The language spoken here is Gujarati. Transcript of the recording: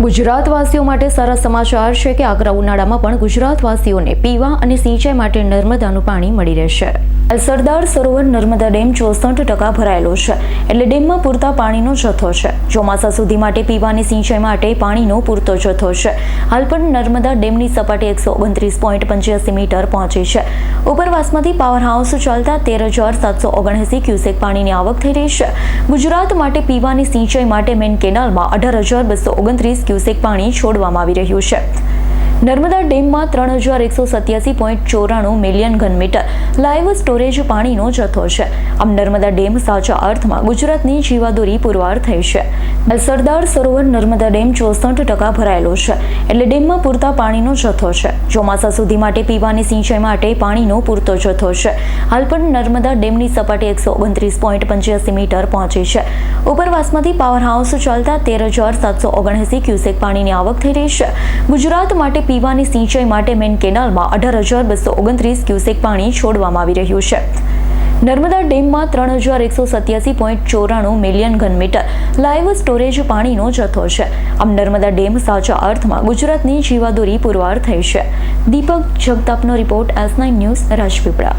ગુજરાતવાસીઓ માટે સારા સમાચાર છે કે આકરા ઉનાળામાં પણ ગુજરાતવાસીઓને પીવા અને સિંચાઈ માટે નર્મદાનું પાણી મળી રહેશે. સરદાર સરોવર નર્મદા ડેમ ચોસઠ ટકા ભરાયેલો છે. એટલે ડેમમાં પૂરતા પાણીનો જથ્થો છે. ચોમાસા સુધી માટે પીવાની સિંચાઈ માટે પાણીનો પૂરતો જથ્થો છે. હાલ પણ નર્મદા ડેમની સપાટી એકસો ઓગણત્રીસ પોઈન્ટ પંચ્યાસી મીટર પહોંચી છે. ઉપરવાસમાંથી પાવર હાઉસ ચાલતા તેર હજાર સાતસો ઓગણએંસી ક્યુસેક પાણીની આવક થઈ રહી છે. ગુજરાત માટે પીવાની સિંચાઈ માટે મેન કેનાલમાં અઢાર હજાર બસો ઓગણત્રીસ ક્યુસેક પાણી છોડવામાં આવી રહ્યું છે. નર્મદા ડેમમાં ત્રણ હજાર એકસો સત્યાસી પોઈન્ટ ચોરાણું મિલિયન ઘનમીટર લાઈવ સ્ટોરેજ પાણીનો જથ્થો છે. આમ નર્મદા ડેમ સાચા અર્થમાં ગુજરાતની જીવાદોરી પુરવાર થઈ છે. સરદાર સરોવર નર્મદા ડેમ ચોસઠ ટકા ભરાયેલો છે. એટલે ડેમમાં પૂરતા પાણીનો જથ્થો છે. ચોમાસા સુધી માટે પીવાની સિંચાઈ માટે પાણીનો પૂરતો જથ્થો છે. હાલ પણ નર્મદા ડેમની સપાટી એકસો ઓગણત્રીસ પોઈન્ટ પંચ્યાસી મીટર પહોંચી છે. ઉપરવાસમાંથી પાવર હાઉસ ચાલતા તેર હજાર સાતસો ઓગણએંસી ક્યુસેક પાણીની આવક થઈ રહી છે. ગુજરાત માટે પીવાની સિંચાઈ માટે મેન કેનાલમાં અઢાર હજાર બસો ઓગણત્રીસ ક્યુસેક પાણી છોડવામાં આવી રહ્યું છે. નર્મદા ડેમમાં ત્રણ હજાર એકસો સત્યાસી પોઈન્ટ ચોરાણું મિલિયન ઘનમીટર લાઈવ સ્ટોરેજ પાણીનો જથ્થો છે. આમ નર્મદા ડેમ સાચા અર્થમાં ગુજરાતની જીવાદોરી પુરવાર થઈ છે. Deepak જગતાપનો report S nine news Rajpipla.